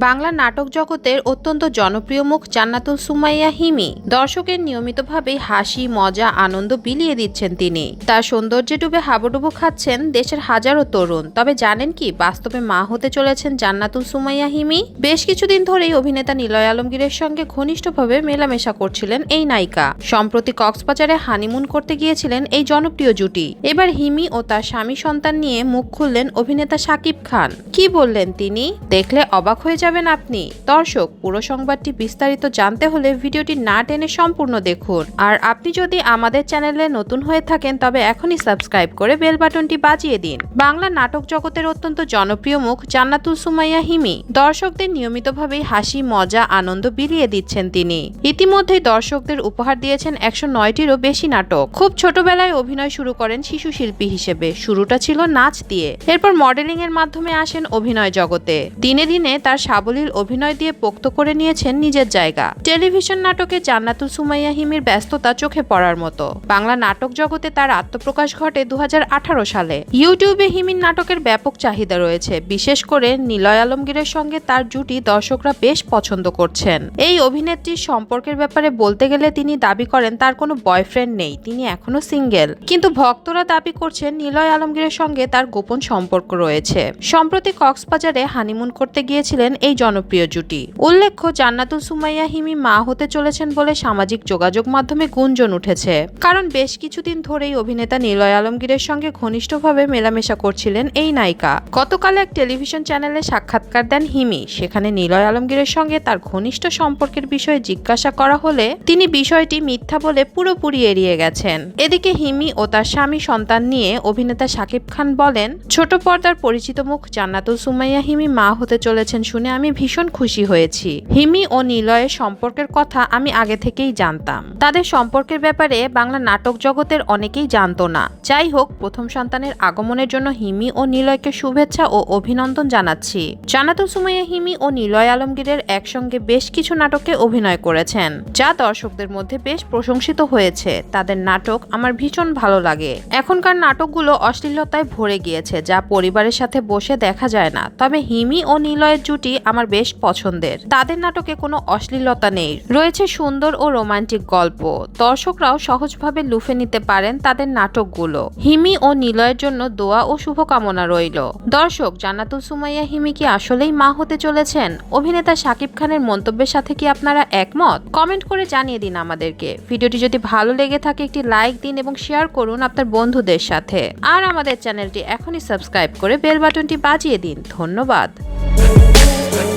বাংলা নাটক জগতের অত্যন্ত জনপ্রিয় মুখ জান্নাতুল সুমাইয়া হিমি। দর্শকের নিয়মিতভাবেই হাসি, মজা, আনন্দ বিলিয়ে দিচ্ছেন তিনি। তার সৌন্দর্যে ডুবে হাবুডুবু খাচ্ছেন দেশের হাজারো তরুণ। তবে জানেন কি, বাস্তবে মা হতে চলেছেন জান্নাতুল সুমাইয়া হিমি। বেশ কিছুদিন ধরেই অভিনেতা নিলয় আলমগীরের সঙ্গে ঘনিষ্ঠভাবে মেলামেশা করছিলেন এই নায়িকা। সম্প্রতি কক্সবাজারে হানিমুন করতে গিয়েছিলেন এই জনপ্রিয় জুটি। এবার হিমি ও তার স্বামী সন্তান নিয়ে মুখ খুললেন অভিনেতা শাকিব খান। কি বললেন তিনি? দেখলে অবাক হয়ে যাবেন আপনি। দর্শক, পুরো সংবাদটি বিস্তারিত জানতে হলে ভিডিওটি না টেনে সম্পূর্ণ দেখুন। আর আপনি যদি আমাদের চ্যানেলে নতুন হয়ে থাকেন, তবে এখনই সাবস্ক্রাইব করে বেল বাটনটি বাজিয়ে দিন। বাংলা নাটক জগতের অত্যন্ত জনপ্রিয় মুখ জান্নাতুল সুমাইয়া হিমি। দর্শকদের নিয়মিতভাবেই হাসি, মজা, আনন্দ বিলিয়ে দিচ্ছেন তিনি। ইতিমধ্যেই দর্শকদের উপহার দিয়েছেন একশো নয়টিরও বেশি নাটক। খুব ছোটবেলায় অভিনয় শুরু করেন শিশু শিল্পী হিসেবে। শুরুটা ছিল নাচ দিয়ে। এরপর মডেলিং এর মাধ্যমে আসেন অভিনয় জগতে। দিনে দিনে তার সাবলীল অভিনয় দিয়ে পোক্ত করে নিয়েছেন নিজের জায়গা। টেলিভিশন নাটকে জান্নাতুল সুমাইয়া হিমির ব্যস্ততা চোখে পড়ার মতো। বাংলা নাটক জগতে তার আত্মপ্রকাশ ঘটে দুহাজার আঠারো সালে। ইউটিউবে হিমির নাটকের ব্যাপক চাহিদা রয়েছে। বিশেষ করে নিলয় আলমগীরের সঙ্গে তার জুটি দর্শকরা বেশ পছন্দ করছেন। এই অভিনেত্রীর সম্পর্কের ব্যাপারে বলতে গেলে তিনি দাবি করেন, তার কোনো বয়ফ্রেন্ড নেই, তিনি এখনও সিঙ্গেল। কিন্তু ভক্তরা দাবি করছেন, নিলয় আলমগীরের সঙ্গে তার গোপন সম্পর্ক রয়েছে। সম্প্রতি কক্সবাজারে হানিমুন করতে গিয়েছিলেন এই জনপ্রিয় জুটি। উল্লেখ্য, জান্নাতুল সুমাইয়া হিমি মা হতে চলেছেন বলে সামাজিক যোগাযোগ মাধ্যমে গুঞ্জন উঠেছে। কারণ বেশ কিছুদিন ধরেই অভিনেতা নিলয় আলমগীরের সঙ্গে ঘনিষ্ঠভাবে মেলামেশা করছিলেন এই নায়িকা। গতকাল এক টেলিভিশন চ্যানেলে সাক্ষাৎকার দেন হিমি। সেখানে নিলয় আলমগীরের সঙ্গে তার ঘনিষ্ঠ সম্পর্কের বিষয়ে জিজ্ঞাসা করা হলে তিনি বিষয়টি মিথ্যা বলে পুরোপুরি এড়িয়ে গেছেন। এদিকে হিমি ও তার স্বামী সন্তান নিয়ে অভিনেতা শাকিব খান বলেন, ছোট পর্দার পরিচিত মুখ জান্নাতুল সুমাইয়া হিমি মা হতে চলেছেন শুনে আমি ভীষণ খুশি হয়েছি। হিমি ও নিলয়ের সম্পর্কের কথা আমি আগে থেকেই জানতাম। তাদের সম্পর্কের ব্যাপারে বাংলা নাটক জগতের অনেকেই জানতো না। যাই হোক, প্রথম সন্তানের আগমনের জন্য হিমি ও নিলয়কে শুভেচ্ছা ও অভিনন্দন জানাচ্ছি। জান্নাতুল সুমাইয়া হিমি ও নিলয় আলমগীরের একসঙ্গে বেশ কিছু নাটকে অভিনয় করেছেন, যা দর্শকদের মধ্যে বেশ প্রশংসিত হয়েছে। তাদের নাটক আমার ভীষণ ভালো লাগে। এখনকার নাটকগুলো অশ্লীলতায় ভরে গিয়েছে, যা পরিবারের সাথে বসে দেখা যায় না। তবে হিমি ও নিলয়ের জুটি আমার বেশ পছন্দের। তাদের নাটকে কোনো অশ্লীলতা নেই। রয়েছে সুন্দর ও রোমান্টিক গল্প। দর্শকরাও সহজভাবে লুফে নিতে পারেন তাদের নাটকগুলো। হিমি ও নিলয়ের জন্য দোয়া ও শুভকামনা রইল। দর্শক, জান্নাতুল সুমাইয়া, হিমি কি আসলেই মা হতে চলেছেন? অভিনেতা শাকিব খানের মন্তব্যের সাথে কি আপনারা একমত? কমেন্ট করে জানিয়ে দিন আমাদেরকে। ভিডিওটি যদি ভালো লেগে থাকে, একটি লাইক দিন এবং শেয়ার করুন আপনার বন্ধুদের সাথে। আর আমাদের চ্যানেলটি এখনই সাবস্ক্রাইব করে বেল বাটনটি বাজিয়ে দিন। ধন্যবাদ। like